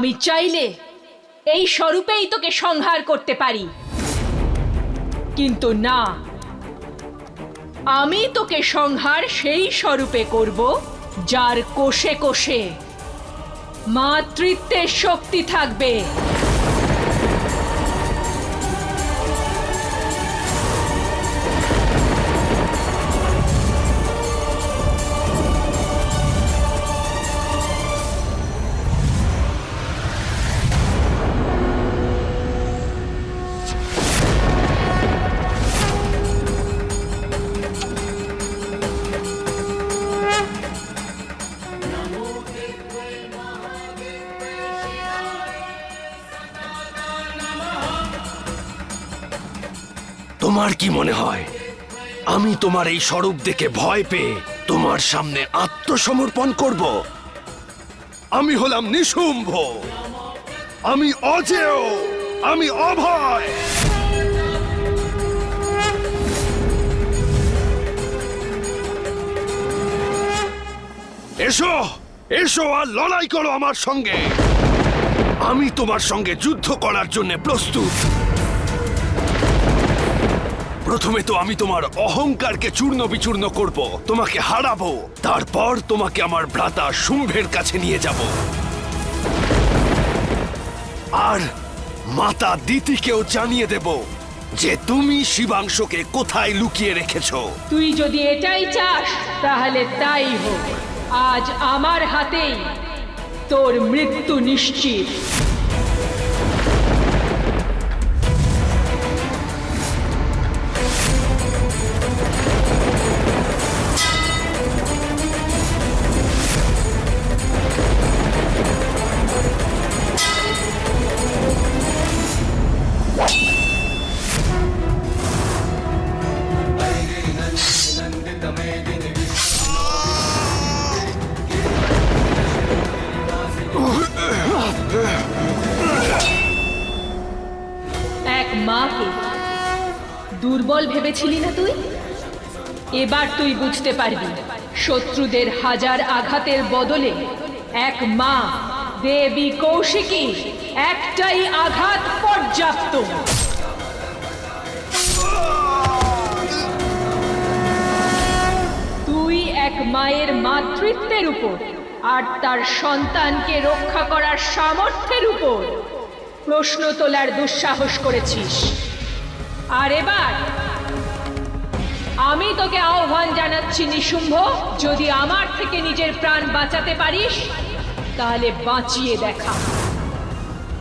আমি চাইলে এই স্বরূপেই তোকে সংহার করতে পারি। কিন্তু না, আমি তোকে সংহার সেই স্বরূপে করব যার কোষে কোষে মাতৃত্বের শক্তি থাকবে। তোমার কি মনে হয়? আমি তোমার এই স্বরূপ দেখে ভয় পেয়ে তোমার সামনে আত্মসমর্পণ করব। আমি হলাম নিশুম্ভ। আমি অজেয়। আমি অভয়। এসো এসো আর লড়াই করো আমার সঙ্গে। আমি তোমার সঙ্গে যুদ্ধ করার জন্য প্রস্তুত। প্রথমে তো আমি তোমার অহংকারকে চূর্ণ বিচূর্ণ করব, তোমাকে হারাবো, তারপর তোমাকে আমার ভ্রাতা শুম্ভের কাছে নিয়ে যাব। আর মাতা দিতিকেও জানিয়ে দেব যে তুমি শিবাংশকে কোথায় লুকিয়ে রেখেছ। তুই যদি এটাই চাস, তাহলে তাই হোক। আজ আমার হাতেই তোর মৃত্যু নিশ্চিত। এক মাকে দুর্বল ভেবেছিলি না তুই? এবার তুই বুঝতে পারবি, শত্রুদের হাজার আঘাতের বদলে এক মা, দেবী কৌশিকী একটাই আঘাত পর্যাপ্ত। তুই এক মায়ের মাতৃত্বের উপর আর তার সন্তানকে রক্ষা করার সামর্থ্যের উপর প্রশ্ন তোলার দুঃসাহস করেছিস। আর এবার, আমি তোকে আহ্বান জানাচ্ছি নিশুম্ভ যদি আমার থেকে নিজের প্রাণ বাঁচাতে পারিস, তাহলে বাঁচিয়ে দেখা।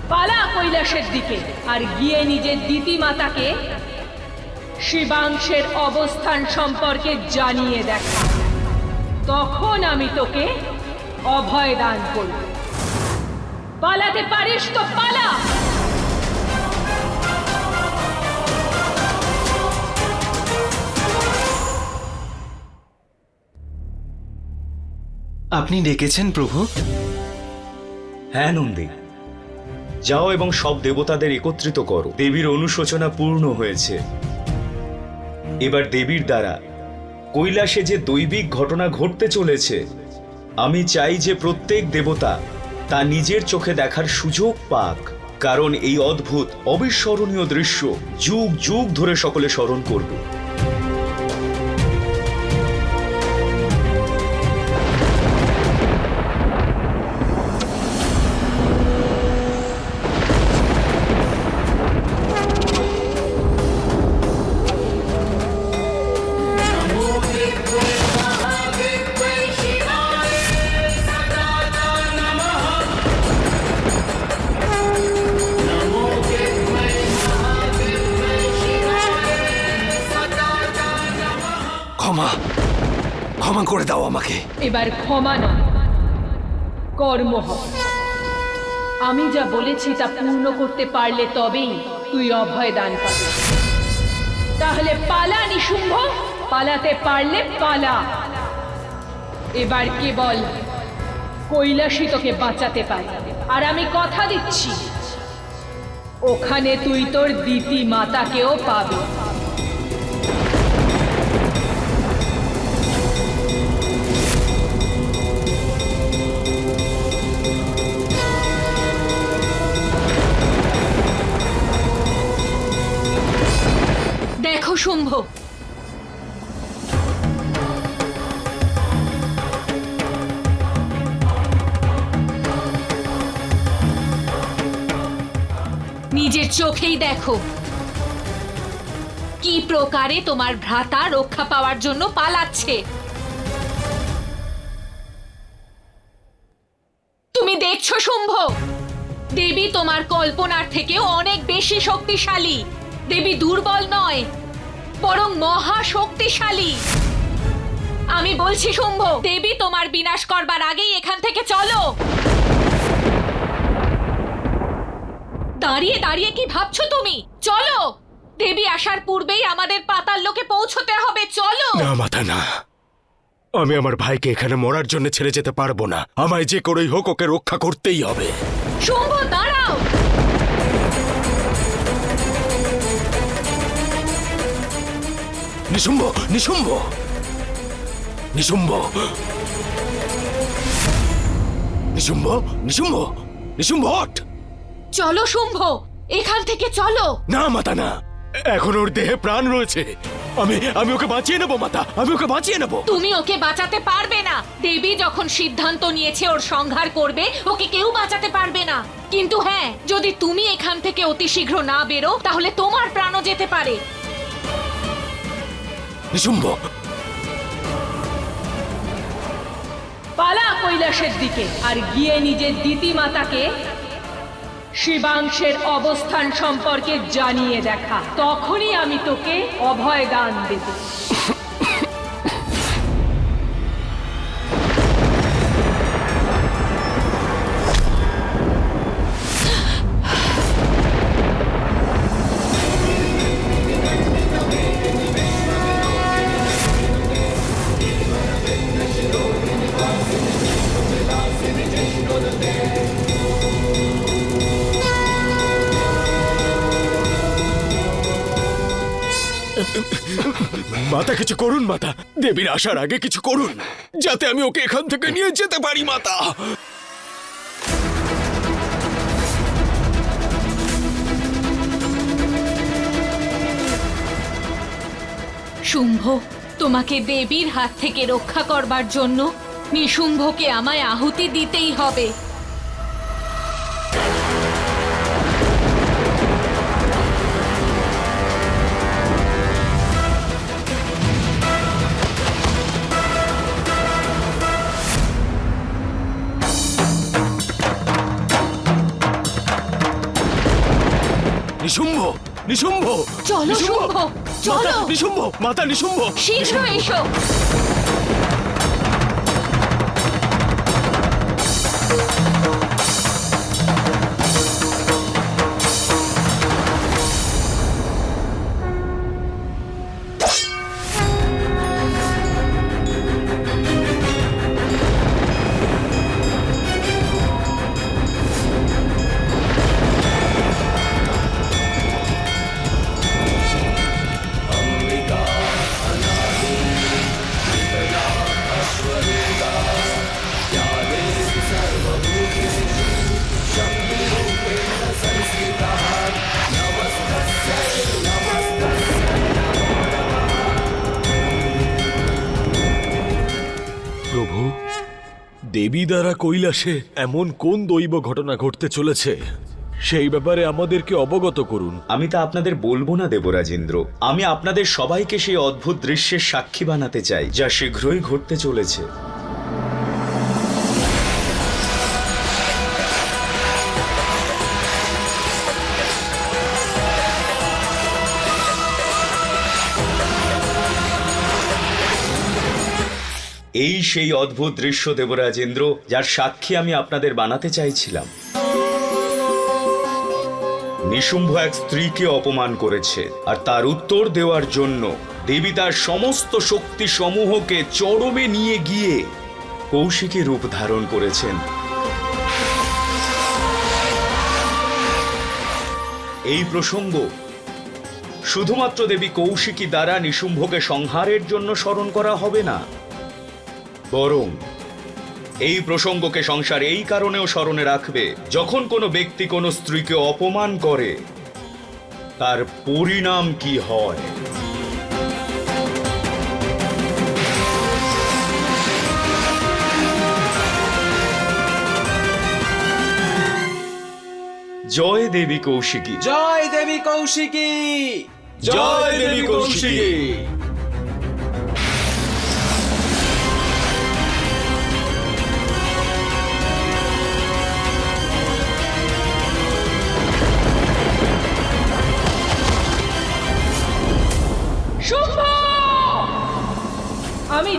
পালা কৈলাসের দিকে, আর গিয়ে নিজের দিতি মাতাকে শিবাংশের অবস্থান সম্পর্কে জানিয়ে দেখা। তখন আমি তোকে অভয় দান করব। পালাতে পারিস তো, পালা! আপনি ডেকেছেন প্রভু? হ্যাঁ নন্দী। যাও এবং সব দেবতাদের একত্রিত করো। দেবীর অনুশোচনা পূর্ণ হয়েছে। এবার দেবীর দ্বারা, কৈলাসে যে দৈবিক ঘটনা ঘটতে চলেছে, আমি চাই যে প্রত্যেক দেবতা তা নিজের চোখে দেখার সুযোগ পাক। কারণ এই অদ্ভুত, অবিস্মরণীয় দৃশ্য যুগ যুগ ধরে সকলে স্মরণ করবে। এবার ক্ষমা নয়। কর্ম হবে। আমি যা বলেছি তা পূর্ণ করতে পারলে তবেই তুই অভয় দান পাবি। তাহলে পালা নিশুম্ভ পালাতে পারলে পালা। এবার কেবল কৈলাসী তোকে বাঁচাতে পারে। আর আমি কথা দিচ্ছি। ওখানে তুই তোর দিতি মাতাকেও পাবি। শুম্ভ নিজের চোখেই দেখো। কি প্রকারে তোমার ভ্রাতা রক্ষা পাওয়ার জন্য পালাচ্ছে। তুমি দেখছ শুম্ভ দেবী তোমার কল্পনার থেকেও অনেক বেশি শক্তিশালী। দেবী দুর্বল নয়। বরং মহা শক্তিশালী আমি বলছি শুম্ভ দেবী তোমার বিনাশ করবার আগেই এখান থেকে চলো। দাঁড়িয়ে দাঁড়িয়ে কি ভাবছ তুমি? চলো। দেবী আসার পূর্বেই আমাদের পাতাল লোকে পৌঁছতে হবে চলো। না মাথা না। আমি আমার ভাইকে এখানে মরার জন্য ছেড়ে যেতে পারব না। আমায় যে করেই হোক ওকে রক্ষা করতেই হবে। শুম্ভ নিশুম্ভ নিশুম্ভ। নিশুম্ভ। নিশুম্ভ নিশুম্ভ নিশুম্ভ হট। চলো শুম্ভ এখান থেকে চলো। না মাতা না। এখন ওর দেহে প্রাণ রয়েছে। আমি আমি ওকে বাঁচিয়ে নেব মাতা আমি ওকে বাঁচিয়ে নেব। তুমি ওকে বাঁচাতে পারবে না। দেবী যখন সিদ্ধান্ত নিয়েছে ওর সংহার করবে ওকে কেউ বাঁচাতে পারবে না। কিন্তু হ্যাঁ যদি তুমি এখান থেকে অতি শীঘ্র না বেরো তাহলে তোমার প্রাণও যেতে পারে। নিশুম্ভ। পালা কৈলাসের দিকে, আর গিয়ে নিজের দিতিমাতাকে শিবাংশের অবস্থান সম্পর্কে জানিয়ে দেখা। তখনই আমি তোকে অভয় দান দেব। মাতা, দেবীর আসার আগে কিছু করুন, যাতে আমি ওকে এখান থেকে নিয়ে যেতে পারি, মাতা। শুম্ভ, তোমাকে দেবীর হাত থেকে রক্ষা করবার জন্য নিশুম্ভকে আমায় আহুতি দিতেই হবে। নিশুম্ভ নিশুম্ভ চলো! শুম্ভ, চলো। নিশুম্ভ মাতা নিশুম্ভ শীঘ্র এসো কৈলাসে এমন কোন দৈব ঘটনা ঘটতে চলেছে? সেই ব্যাপারে আমাদেরকে অবগত করুন। আমি তা আপনাদের বলব না, দেবরাজেন্দ্র। আমি আপনাদের সবাইকে সেই অদ্ভুত দৃশ্যের সাক্ষী বানাতে চাই, যা শীঘ্রই ঘটতে চলেছে। এই সেই অদ্ভুত দৃশ্য দেবরাজেন্দ্র যার সাক্ষী আমি আপনাদের বানাতে চাইছিলাম। নিশুম্ভ এক স্ত্রীকে অপমান করেছে, আর তার উত্তর দেওয়ার জন্য দেবী তার সমস্ত শক্তি সমূহকে চরমে নিয়ে গিয়ে কৌশিকী রূপ ধারণ করেছেন। এই প্রসঙ্গ শুধুমাত্র দেবী কৌশিকী দ্বারা নিশুম্ভকে সংহারের জন্য স্মরণ করা হবে না বরং এই প্রসঙ্গকে সংসার এই কারণেও স্মরণে রাখবে যখন কোনো ব্যক্তি কোনো স্ত্রীকে অপমান করে তার পরিণাম কি হয়? জয় দেবী কৌশিকী। জয় দেবী কৌশিকী। জয় দেবী কৌশিকী।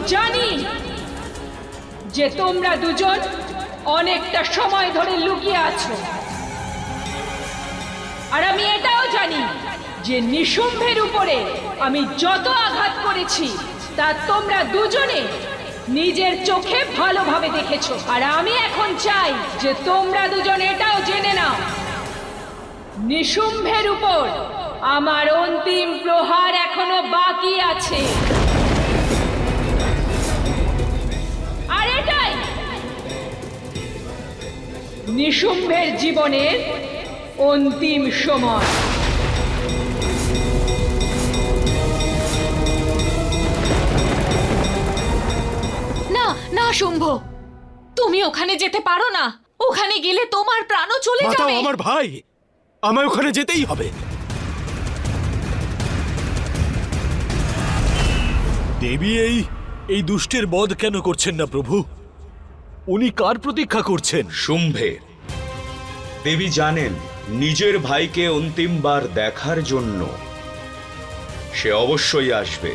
জানি যে তোমরা দুজন অনেকটা সময় ধরে লুকিয়ে আছো। আর আমি এটাও জানি যে নিশুম্ভের উপরে আমি যত আঘাত করেছি, তা তোমরা দুজনে নিজের চোখে ভালোভাবে দেখেছ। আর আমি এখন চাই যে তোমরা দুজন এটাও জেনে নাও। নিশুম্ভের উপর আমার অন্তিম প্রহার এখনও বাকি আছে। নিশুম্ভের জীবনের অন্তিম সময়। না না শুম্ভ। তুমি ওখানে যেতে পারো না। ওখানে গেলে তোমার প্রাণও চলে যাবে। আমার ভাই। আমায় ওখানে যেতেই হবে। দেবী এই এই দুষ্টের বধ কেন করছেন না প্রভু? উনি কার প্রতীক্ষা করছেন? শুম্ভে। দেবী জানেন নিজের ভাইকে অন্তিমবার দেখার জন্য। সে অবশ্যই আসবে।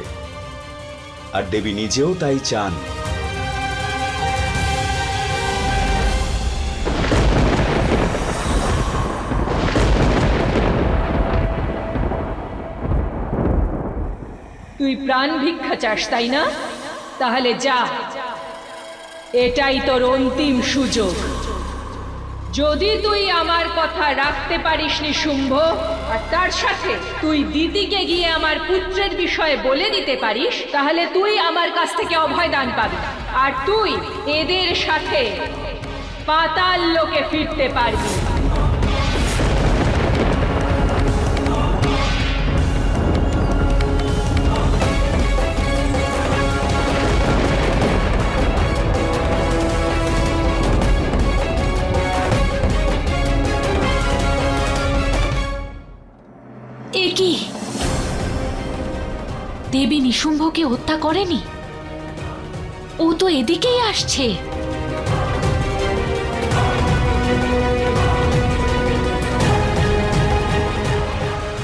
আর দেবী নিজেও তাই চান। তুই প্রাণ ভিক্ষা চাস তাই না? তাহলে যা। এটাই তোর অন্তিম সুযোগ। যদি তুই আমার কথা রাখতে পারিস নি শুম্ভ, আর তার সাথে তুই দিদিকে গিয়ে আমার পুত্রের বিষয়ে বলে দিতে পারিস, তাহলে তুই আমার কাছ থেকে অভয় দান পাবি। আর তুই এদের সাথে পাতাল লোকে ফিরতে পারবি। দেবী নিশুম্ভকে হত্যা করেনি? ও তো এদিকেই আসছে।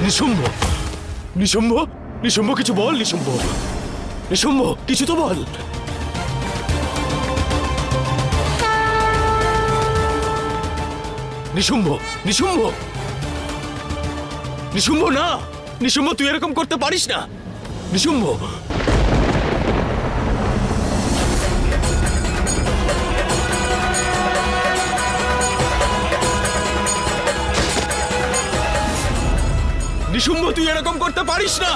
নিশুম্ভ নিশুম্ভ নিশুম্ভ কিছু বল, নিশুম্ভ। নিশুম্ভ, কিছু তো বল। নিশুম্ভ নিশুম্ভ। নিশুম্ভ না, নিশুম্ভ, তুই এরকম করতে পারিস না। নিশুম্ভ। নিশুম্ভ তুই এরকম করতে পারিস না।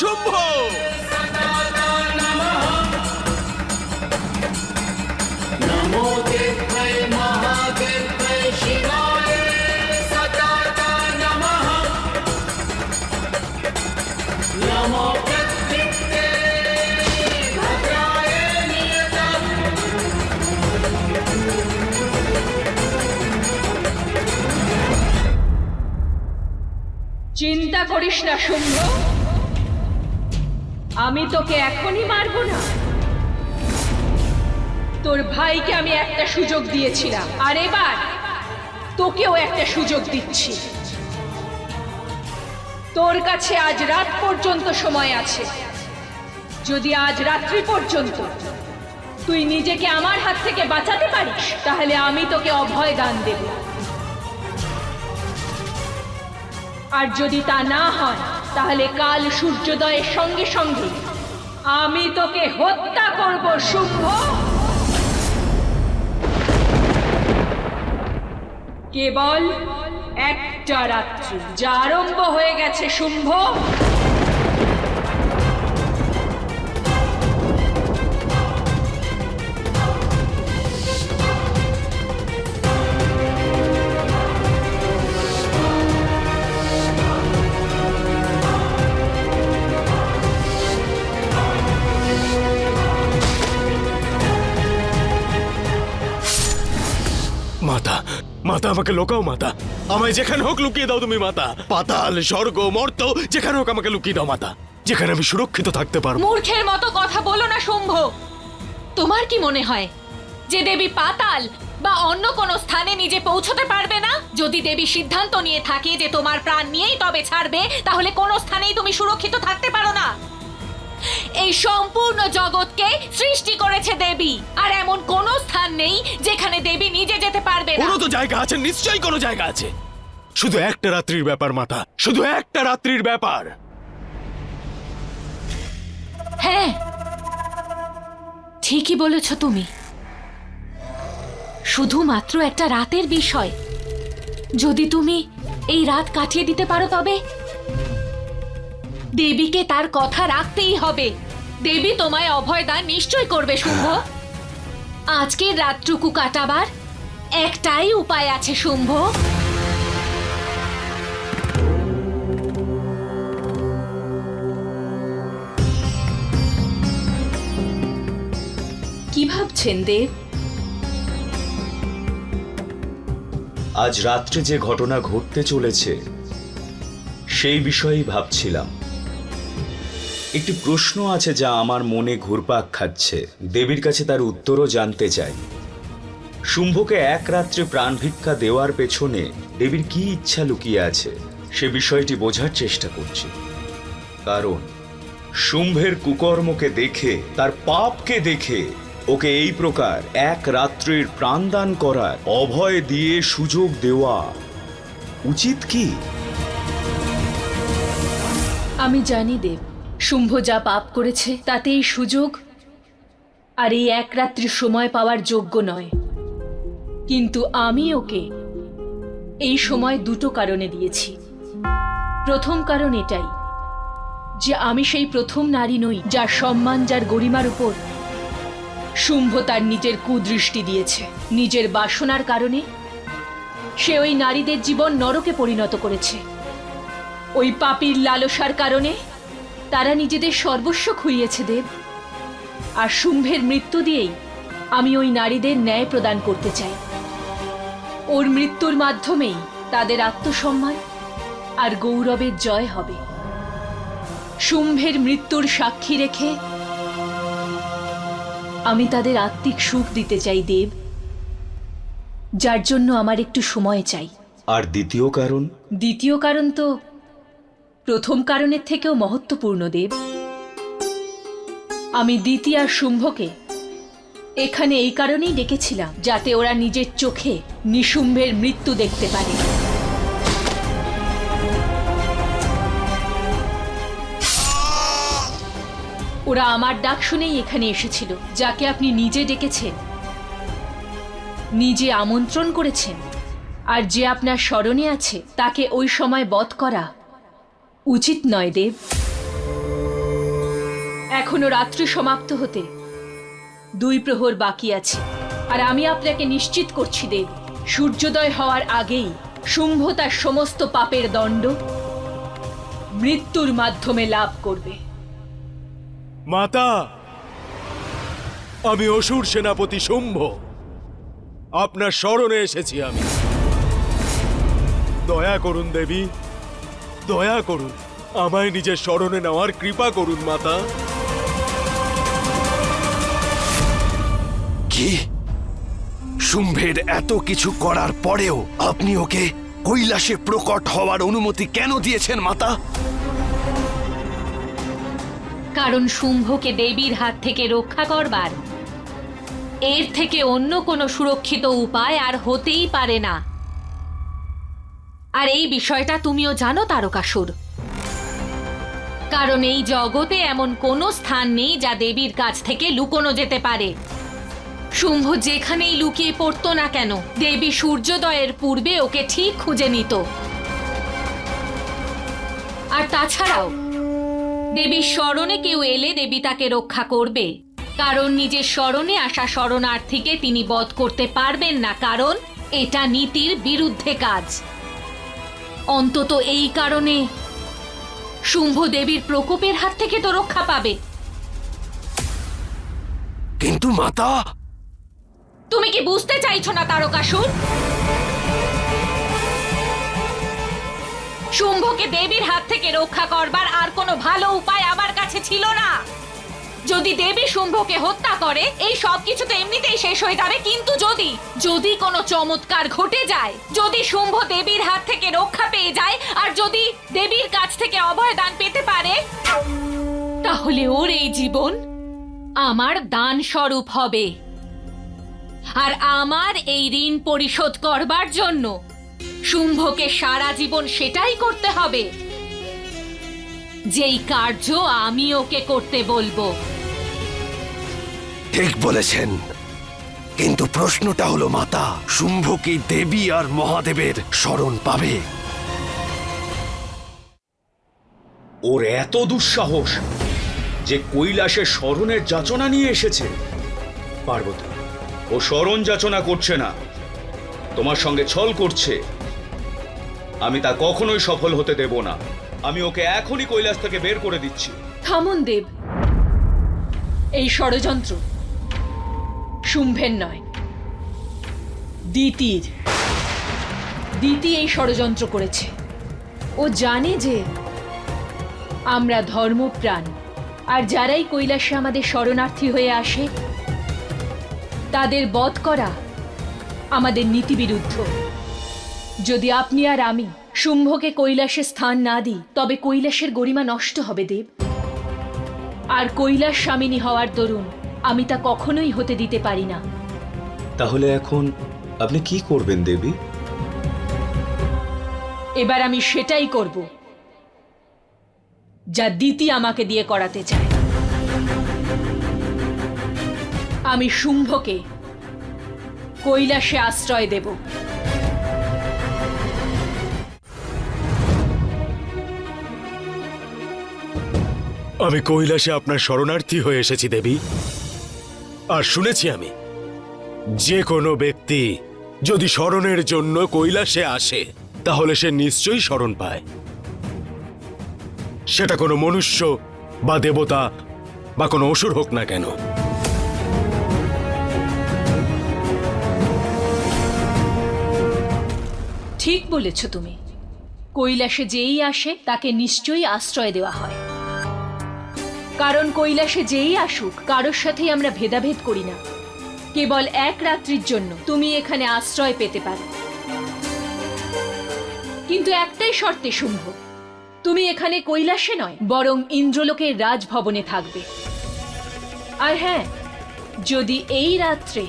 নিশুম্ভ চিন্তা করিস না শুম্ভ আমি তোকে এখনই মারবো না। তোর ভাইকে আমি একটা সুযোগ দিয়েছিলাম। আর এবার তোকেও একটা সুযোগ দিচ্ছি। তোর কাছে আজ রাত পর্যন্ত সময় আছে। যদি আজ রাত্রি পর্যন্ত তুই নিজেকে আমার হাত থেকে বাঁচাতে পারিস, তাহলে আমি তোকে অভয় দান দেব। আর যদি তা না হয় তাহলে কাল সূর্যোদয়ের সঙ্গে সঙ্গে আমি তোকে হত্যা করব শুভ কেবল একটা রাত্রি, যা আরম্ভ হয়ে গেছে শুম্ভ মাতা, আমাকে লোকাও মাতা। আমায় যেখানে হোক লুকিয়ে দাও তুমি মাতা। পাতাল, স্বর্গ, মর্ত, যেখানে হোক আমাকে লুকিয়ে দাও মাতা। যেখানে আমি সুরক্ষিত থাকতে পারব। মূর্খের মতো কথা বলো না, শুম্ভ। তোমার কি মনে হয় যে দেবী পাতাল বা অন্য কোনো স্থানে নিজে পৌঁছতে পারবে না? যদি দেবী সিদ্ধান্ত নিয়ে থাকে যে তোমার প্রাণ নিয়েই তবে ছাড়বে, তাহলে কোনো স্থানেই তুমি সুরক্ষিত থাকতে পারো না। এই সম্পূর্ণ জগৎকে সৃষ্টি করেছে দেবী। আর এমন কোনো স্থান নেই যেখানে দেবী নিজে যেতে পারবে না। কোনো তো জায়গা আছে নিশ্চয়ই কোনো জায়গা আছে। শুধু একটা রাত্রির ব্যাপার মাতা। শুধু একটা রাত্রির ব্যাপার। হ্যাঁ ঠিকই বলেছ তুমি। শুধুমাত্র একটা রাতের বিষয়। যদি তুমি এই রাত কাটিয়ে দিতে পারো তবে দেবীকে তার কথা রাখতেই হবে। দেবী তোমায় অভয়দান নিশ্চয় করবে শুম্ভ। আজকের রাতটুকু কাটাবার একটাই উপায় আছে শুম্ভ। কি ভাবছেন দেব? আজ রাত্রে যে ঘটনা ঘটতে চলেছে সেই বিষয়েই ভাবছিলাম। একটি প্রশ্ন আছে যা আমার মনে ঘুরপাক খাচ্ছে। দেবীর কাছে তার উত্তরও জানতে চাই। শুম্ভকে এক রাত্রে প্রাণ ভিক্ষা দেওয়ার পেছনে দেবীর কি ইচ্ছা লুকিয়ে আছে, সে বিষয়টি বোঝার চেষ্টা করছি। কারণ, শুম্ভের কুকর্মকে দেখে, তার পাপকে দেখে, ওকে এই প্রকার এক রাত্রির প্রাণদান করার অভয় দিয়ে সুযোগ দেওয়া উচিত কি? আমি জানি দেব শুম্ভ যা পাপ করেছে তাতে এই সুযোগ। আর এই এক রাত্রি সময় পাওয়ার যোগ্য নয়। কিন্তু আমি ওকে এই সময় দুটো কারণে দিয়েছি। প্রথম কারণ এটাই, যে আমি সেই প্রথম নারী নই, যার সম্মান, যার গরিমার উপর শুম্ভ তার নিজের কুদৃষ্টি দিয়েছে। নিজের বাসনার কারণে সে ওই নারীদের জীবন নরকে পরিণত করেছে। ওই পাপির লালসার কারণে তারা নিজেদের সর্বস্ব খুইয়েছে দেব। আর শুম্ভের মৃত্যু দিয়েই আমি ওই নারীদের ন্যায় প্রদান করতে চাই। ওর মৃত্যুর মাধ্যমেই তাদের আত্মসম্মান আর গৌরবের জয় হবে। শুম্ভের মৃত্যুর সাক্ষী রেখে আমি তাদের আত্মিক সুখ দিতে চাই দেব। যার জন্য আমার একটু সময় চাই। আর দ্বিতীয় কারণ? দ্বিতীয় কারণ তো প্রথম কারণের থেকেও মহত্বপূর্ণ, দেব। আমি দ্বিতীয় শুম্ভকে এখানে এই কারণেই ডেকেছিলাম, যাতে ওরা নিজের চোখে নিশুম্ভের মৃত্যু দেখতে পারে। ওরা আমার ডাক শুনেই এখানে এসেছিল, যাকে আপনি নিজে ডেকেছেন। নিজে আমন্ত্রণ করেছেন। আর যে আপনার স্মরণে আছে, তাকে ওই সময় বধ করা উচিত নয়, দেব। এখনও রাত্রি সমাপ্ত হতে। দুই প্রহর বাকি আছে। আর আমি আপনাকে নিশ্চিত করছি, দেব, সূর্যোদয় হওয়ার আগেই শুম্ভ তার সমস্ত পাপের দণ্ড মৃত্যুর মাধ্যমে লাভ করবে। মাতা, আমি অসুর সেনাপতি শুম্ভ। আপনার স্মরণে এসেছি আমি। দয়া করুন, দেবী। দয়া করুন আমায় নিজের স্মরণে নেওয়ার কৃপা করুন মাতা। কি? শুম্ভের এত কিছু করার পরেও আপনি ওকে কৈলাসে প্রকট হওয়ার অনুমতি কেন দিয়েছেন মাতা? কারণ শুম্ভকে দেবীর হাত থেকে রক্ষা করবার এর থেকে অন্য কোনো সুরক্ষিত উপায় আর হতেই পারে না। আর এই বিষয়টা তুমিও জানো, তারকাসুর। কারণ এই জগতে এমন কোনো স্থান নেই যা দেবীর কাছ থেকে লুকোনো যেতে পারে। শুম্ভ যেখানেই লুকিয়ে পড়তো না কেন, দেবী সূর্যোদয়ের পূর্বে ওকে ঠিক খুঁজে নিত। আর তাছাড়াও, দেবীর স্মরণে কেউ এলে দেবী তাকে রক্ষা করবে। কারণ নিজের স্মরণে আসা শরণার্থীকে তিনি বধ করতে পারবেন না, কারণ এটা নীতির বিরুদ্ধে কাজ। অন্তত এই কারণে শুম্ভ দেবীর প্রকোপের হাত থেকে তো রক্ষা পাবে। কিন্তু মাতা! তুমি কি বুঝতে চাইছো না তারকাসুর? শুম্ভকে দেবীর হাত থেকে রক্ষা করবার আর কোনো ভালো উপায় আমার কাছে ছিল না। যদি দেবী শুম্ভকে হত্যা করে, এই সব কিছু তো এমনিতেই শেষ হয়ে যাবে। কিন্তু যদি যদি কোনো চমৎকার ঘটে যায়, যদি শুম্ভ দেবীর হাত থেকে রক্ষা পেয়ে যায়, আর যদি দেবীর কাছ থেকে অভয় দান পেতে পারে, তাহলে ওর এই জীবন আমার দান স্বরূপ হবে। আর আমার এই ঋণ পরিশোধ করবার জন্য শুম্ভকে সারা জীবন সেটাই করতে হবে। যেই কার্য আমি ওকে করতে বলব। ঠিক বলেছেন। কিন্তু প্রশ্নটা হলো মাতা শুম্ভ কি দেবী আর মহাদেবের শরণ পাবে? ওর এত দুঃসাহস যে কৈলাসের স্মরণের যাচনা নিয়ে এসেছে। পার্বতী ও স্মরণ যাচনা করছে না। তোমার সঙ্গে ছল করছে। আমি তা কখনোই সফল হতে দেব না। আমি ওকে এখনই কৈলাস থেকে বের করে দিচ্ছি। থামুন, দেব। এই ষড়যন্ত্র শুম্ভের নয় দিতির দিতি এই ষড়যন্ত্র করেছে। ও জানে যে আমরা ধর্মপ্রাণ, আর যারাই কৈলাসে আমাদের শরণার্থী হয়ে আসে, তাদের বধ করা আমাদের নীতিবিরুদ্ধ। যদি আপনি আর আমি শুম্ভকে কৈলাসে স্থান না দিই তবে কৈলাসের গরিমা নষ্ট হবে দেব। আর কৈলাস স্বামিনী হওয়ার দরুন আমি তা কখনোই হতে দিতে পারি না। তাহলে এখন আপনি কি করবেন দেবী? এবার আমি সেটাই করব যা দিতি আমাকে দিয়ে করাতে চায়। আমি শুম্ভকে কৈলাসে আশ্রয় দেব। আমি কৈলাসে আপনার শরণার্থী হয়ে এসেছি, দেবী। আর শুনেছি আমি, যে কোনো ব্যক্তি যদি শরণের জন্য কৈলাসে আসে, তাহলে সে নিশ্চয়ই শরণ পায়। সেটা কোনো মনুষ্য বা দেবতা বা কোনো অসুর হোক না কেন। ঠিক বলেছ তুমি। কৈলাসে যেই আসে, তাকে নিশ্চয়ই আশ্রয় দেওয়া হয়। কারণ কৈলাসে যেই আসুক, কারোর সাথেই আমরা ভেদাভেদ করি না। কেবল এক রাত্রির জন্য তুমি এখানে আশ্রয় পেতে পারো। কিন্তু একটাই শর্তে শুম্ভ তুমি এখানে কৈলাসে নয়, বরং ইন্দ্রলোকের রাজভবনে থাকবে। আর হ্যাঁ যদি এই রাত্রে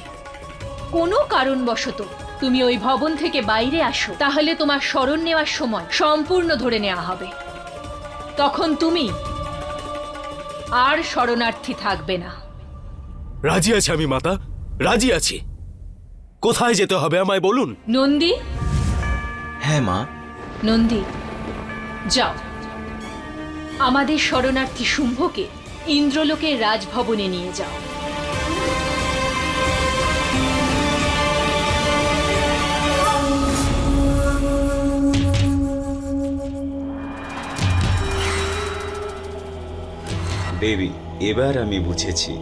কোনো কারণবশত তুমি ওই ভবন থেকে বাইরে আসো, তাহলে তোমার স্মরণ নেওয়ার সময় সম্পূর্ণ ধরে নেওয়া হবে। তখন তুমি আর শরণার্থী থাকবে না। রাজি আছি আমি মাতা। রাজি আছি। কোথায় যেতে হবে আমায় বলুন? নন্দী? হ্যাঁ মা। নন্দী যাও। আমাদের শরণার্থী শুম্ভকে ইন্দ্রলোকের রাজভবনে নিয়ে যাও। দেবী, এবার আমি বুঝেছি।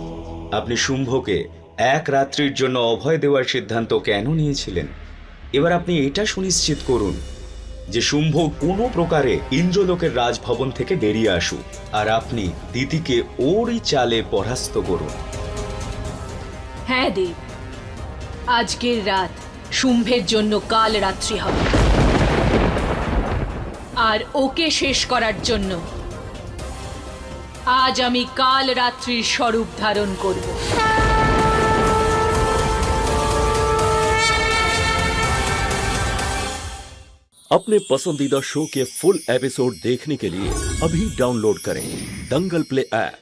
আপনি শুম্ভকে এক রাত্রির জন্য অভয় দেওয়ার সিদ্ধান্ত কেন নিয়েছিলেন? এবার আপনি এটা সুনিশ্চিত করুন যে শুম্ভ কোনো প্রকারে ইন্দ্রলোকের রাজভবন থেকে বেরিয়ে আসুক আর আপনি দিদিকে ওরই চালে পরাস্ত করুন। হ্যাঁ দেব। আজকের রাত শুম্ভের জন্য কাল রাত্রি হবে। আর ওকে শেষ করার জন্য আজ আমি কাল রাত্রির স্বরূপ ধারণ করব अपने पसंदीदा शो के फुल एपिसोड देखने के लिए अभी डाउनलोड करें दंगल प्ले ऐप